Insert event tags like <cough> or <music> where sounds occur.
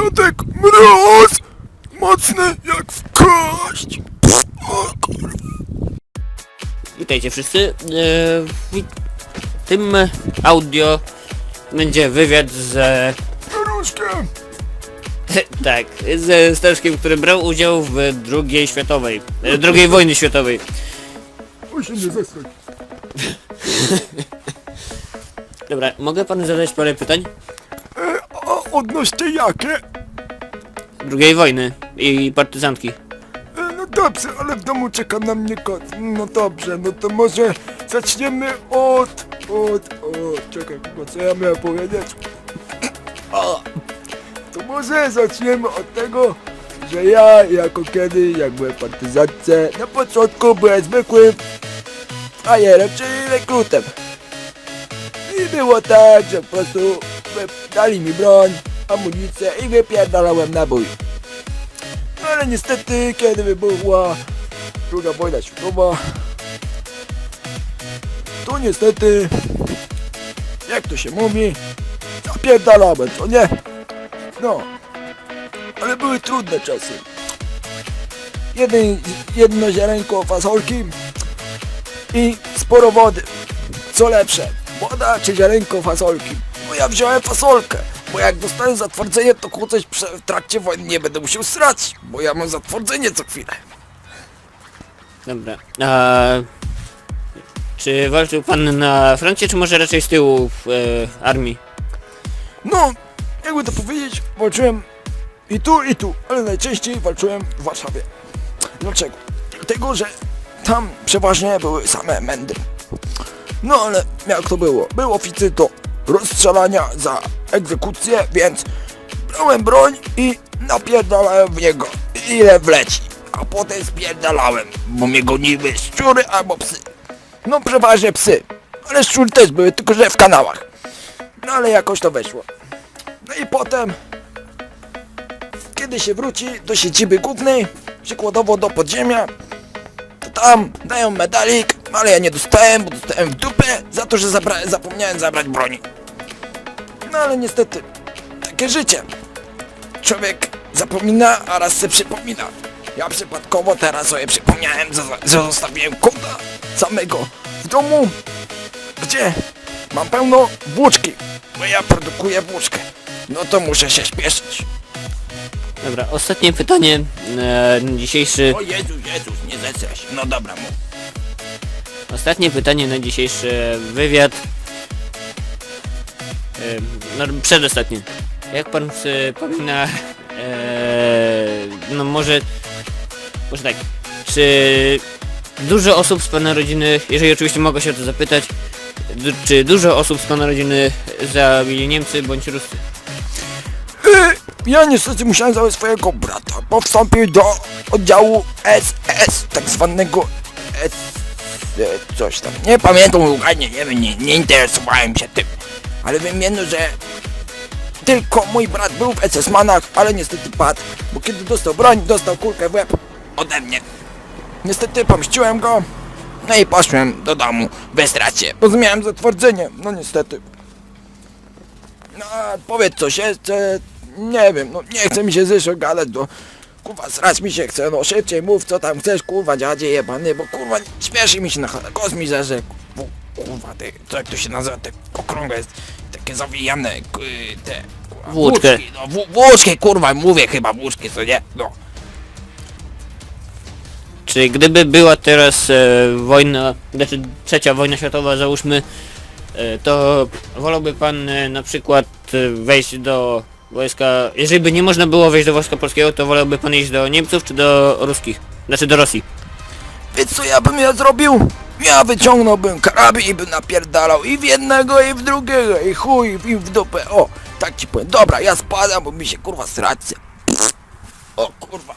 Dziadek, mróz! Mocny jak w kość! O kurwa. Witajcie wszyscy. E, w tym audio będzie wywiad z... Staruszkiem! <laughs> tak, ze Staszkiem, który brał udział w II światowej, e, II wojny światowej. Oj się nie zesrać. <laughs> Dobra, mogę panu zadać parę pytań? Odnośnie jakie? II wojny i partyzantki. E, no dobrze, ale w domu czeka na mnie kot. No dobrze, no to może zaczniemy od... od... o, czekaj, bo co ja miałem powiedzieć? <clears throat> O, to może zaczniemy od tego, że ja jako kiedyś, jak byłem w partyzantce, na początku byłem zwykłym frajerem, czyli rekrutem. I było tak, że po prostu dali mi broń, amunicję i wypierdalałem nabój. Ale niestety, kiedy wybuchła druga wojna światowa, to niestety, jak to się mówi, zapierdalałem, co nie? No, ale były trudne czasy. Jeden, jedno ziarenko fasolki i sporo wody. Co lepsze, woda czy ziarenko fasolki? Bo ja wziąłem fasolkę, bo jak dostanę zatwardzenie, to prze- w trakcie wojny nie będę musiał srać, bo ja mam zatwardzenie co chwilę. Dobra. A, czy walczył pan na froncie, czy może raczej z tyłu w e, armii? No, jakby to powiedzieć, walczyłem i tu, i tu, ale najczęściej walczyłem w Warszawie. Dlaczego? Dlatego, że tam przeważnie były same mędy. No ale jak to było? Był oficer do rozstrzelania za egzekucję, więc brałem broń i napierdalałem w niego ile wleci. A potem spierdalałem, bo mnie goniły szczury albo psy. No przeważnie psy, ale szczury też były, tylko że w kanałach. No ale jakoś to weszło. No i potem, kiedy się wróci do siedziby głównej, przykładowo do podziemia, to tam dają medalik, no ale ja nie dostałem, bo dostałem w dupę za to, że zapomniałem zabrać broni. No ale niestety, takie życie. Człowiek zapomina, a raz se przypomina. Ja przypadkowo teraz sobie przypomniałem, że, zostawiłem kota samego w domu, gdzie mam pełno włóczki, bo ja produkuję włóczkę. No to muszę się śpieszyć. Dobra, ostatnie pytanie e, na dzisiejszy... O Jezu, Jezus, nie zesraj się. No dobra, mów. Ostatnie pytanie na dzisiejszy wywiad. E, no, przedostatnie. Jak pan wspomina, e, no może, może tak, czy dużo osób z pana rodziny, jeżeli oczywiście mogę się o to zapytać, du, czy dużo osób z pana rodziny zabili Niemcy bądź Ruscy? Y, Ja niestety musiałem zabrać swojego brata, bo wstąpił do oddziału SS, tak zwanego S... e, coś tam. Nie pamiętam dokładnie, nie wiem, nie, nie interesowałem się tym. Ale wiem że tylko mój brat był w SS-manach, ale niestety padł, bo kiedy dostał broń, dostał kulkę w łeb ode mnie. Niestety pomściłem go, no i poszłem do domu bez stracie, bo miałem zatwardzenie, no niestety. No, powiedz coś jeszcze, nie wiem, no nie chce mi się zresztą gadać, bo kurwa srać mi się chce, no szybciej mów co tam chcesz, kurwa dziadzie jebany, bo kurwa śmieszy mi się na chatę, głos mi że kurwa ty, co jak to się nazywa, te okrągłe jest, takie zawijane, k- te, kurwa, Włóczkę. no wł- włóczki, kurwa, mówię chyba włóczki, co nie, no. Czy gdyby była teraz e, wojna, znaczy trzecia wojna światowa załóżmy, e, to wolałby pan e, na przykład e, wejść do wojska, jeżeli by nie można było wejść do wojska polskiego, to wolałby pan iść do Niemców czy do ruskich? Znaczy do Rosji. Więc co ja bym ja zrobił? Ja wyciągnąłbym karabin i bym napierdalał i w jednego i w drugiego i chuj i w dupę, o, tak ci powiem, dobra, ja spadam, bo mi się kurwa srać. O kurwa.